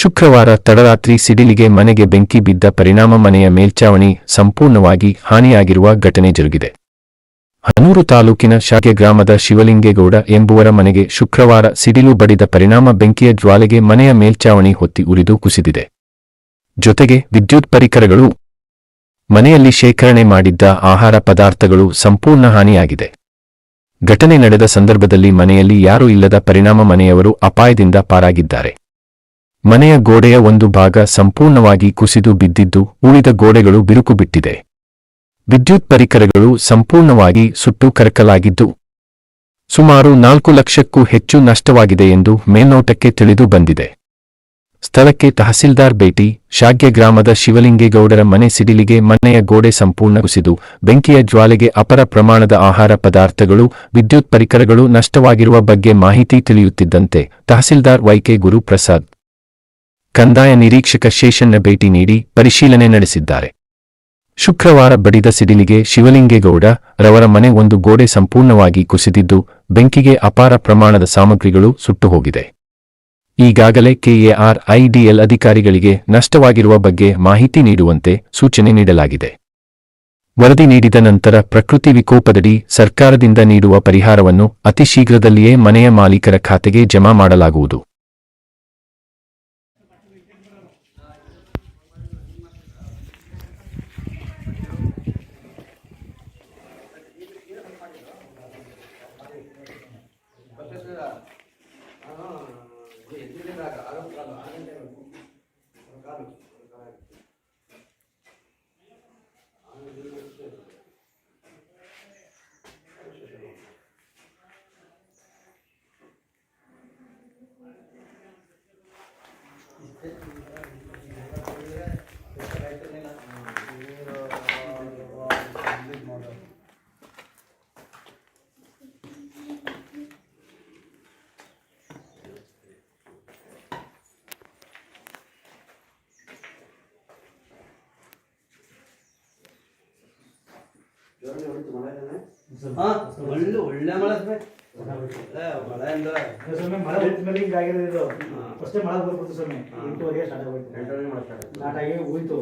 ಶುಕ್ರವಾರ ತಡರಾತ್ರಿ ಸಿಡಿಲಿಗೆ ಮನೆಗೆ ಬೆಂಕಿ ಬಿದ್ದ ಪರಿಣಾಮ ಮನೆಯ ಮೇಲ್ಚಾವಣಿ ಸಂಪೂರ್ಣವಾಗಿ ಹಾನಿಯಾಗಿರುವ ಘಟನೆ ಜರುಗಿದೆ. ಹನೂರು ತಾಲೂಕಿನ ಶಾಖೆ ಗ್ರಾಮದ ಶಿವಲಿಂಗೇಗೌಡ ಎಂಬುವರ ಮನೆಗೆ ಶುಕ್ರವಾರ ಸಿಡಿಲು ಬಡಿದ ಪರಿಣಾಮ ಬೆಂಕಿಯ ಜ್ವಾಲೆಗೆ ಮನೆಯ ಮೇಲ್ಚಾವಣಿ ಹೊತ್ತಿ ಉರಿದು ಕುಸಿದಿದೆ. ಜೊತೆಗೆ ವಿದ್ಯುತ್ ಪರಿಕರಗಳು, ಮನೆಯಲ್ಲಿ ಶೇಖರಣೆ ಮಾಡಿದ್ದ ಆಹಾರ ಪದಾರ್ಥಗಳು ಸಂಪೂರ್ಣ ಹಾನಿಯಾಗಿದೆ. ಘಟನೆ ನಡೆದ ಸಂದರ್ಭದಲ್ಲಿ ಮನೆಯಲ್ಲಿ ಯಾರೂ ಇಲ್ಲದ ಪರಿಣಾಮ ಮನೆಯವರು ಅಪಾಯದಿಂದ ಪಾರಾಗಿದ್ದಾರೆ. ಮನೆಯ ಗೋಡೆಯ ಒಂದು ಭಾಗ ಸಂಪೂರ್ಣವಾಗಿ ಕುಸಿದು ಬಿದ್ದಿದ್ದು ಉಳಿದ ಗೋಡೆಗಳು ಬಿರುಕು ಬಿಟ್ಟಿದೆ. ವಿದ್ಯುತ್ ಪರಿಕರಗಳು ಸಂಪೂರ್ಣವಾಗಿ ಸುಟ್ಟು ಕರಕಲಾಗಿದ್ದು ಸುಮಾರು ನಾಲ್ಕು ಲಕ್ಷಕ್ಕೂ ಹೆಚ್ಚು ನಷ್ಟವಾಗಿದೆ ಎಂದು ಮೇಲ್ನೋಟಕ್ಕೆ ತಿಳಿದು ಬಂದಿದೆ. ಸ್ಥಳಕ್ಕೆ ತಹಸೀಲ್ದಾರ್ ಭೇಟಿ, ಶಾಗ್ಯ ಗ್ರಾಮದ ಶಿವಲಿಂಗೇಗೌಡರ ಮನೆ ಸಿಡಿಲಿಗೆ ಮನೆಯ ಗೋಡೆ ಸಂಪೂರ್ಣ ಕುಸಿದು, ಬೆಂಕಿಯ ಜ್ವಾಲೆಗೆ ಅಪರ ಪ್ರಮಾಣದ ಆಹಾರ ಪದಾರ್ಥಗಳು, ವಿದ್ಯುತ್ ಪರಿಕರಗಳು ನಷ್ಟವಾಗಿರುವ ಬಗ್ಗೆ ಮಾಹಿತಿ ತಿಳಿಯುತ್ತಿದ್ದಂತೆ ತಹಸೀಲ್ದಾರ್ ವೈಕೆ ಗುರುಪ್ರಸಾದ್ ಕಂದಾಯ ನಿರೀಕ್ಷಕ ಶೇಷನ್ನ ಭೇಟಿ ನೀಡಿ ಪರಿಶೀಲನೆ ನಡೆಸಿದ್ದಾರೆ. ಶುಕ್ರವಾರ ಬಡಿದ ಸಿಡಿಲಿಗೆ ಶಿವಲಿಂಗೇಗೌಡ ರವರ ಮನೆ ಒಂದು ಗೋಡೆ ಸಂಪೂರ್ಣವಾಗಿ ಕುಸಿದಿದ್ದು, ಬೆಂಕಿಗೆ ಅಪಾರ ಪ್ರಮಾಣದ ಸಾಮಗ್ರಿಗಳು ಸುಟ್ಟು ಹೋಗಿದೆ ಈಗಾಗಲೇ ಕೆಎಆರ್ ಐಡಿಎಲ್ ಅಧಿಕಾರಿಗಳಿಗೆ ನಷ್ಟವಾಗಿರುವ ಬಗ್ಗೆ ಮಾಹಿತಿ ನೀಡುವಂತೆ ಸೂಚನೆ ನೀಡಲಾಗಿದೆ. ವರದಿ ನೀಡಿದ ನಂತರ ಪ್ರಕೃತಿ ವಿಕೋಪದಡಿ ಸರ್ಕಾರದಿಂದ ನೀಡುವ ಪರಿಹಾರವನ್ನು ಅತಿ ಶೀಘ್ರದಲ್ಲಿಯೇ ಮನೆಯ ಮಾಲೀಕರ ಖಾತೆಗೆ ಜಮಾ ಮಾಡಲಾಗುವುದು. sabe ಒಳ್ಳೆ ಒಳ್ಳೆ ಮಳೆ ಮಳೆ ಅಂದ್ರೆ. ಸ್ವಾಮಿ ಮಳೆ ಮೇಲೆ ಆಗಿರೋದು ಇದು. ಫಸ್ಟೇ ಮಳೆ ಬರ್ಬೋದು ಸ್ವಾಮಿ. ಎಂಟೂವರೆಗೆ ಆಗೋಯ್ತು. ಸ್ಟಾರ್ಟ್ ಆಗಿ ಹೋಯ್ತು.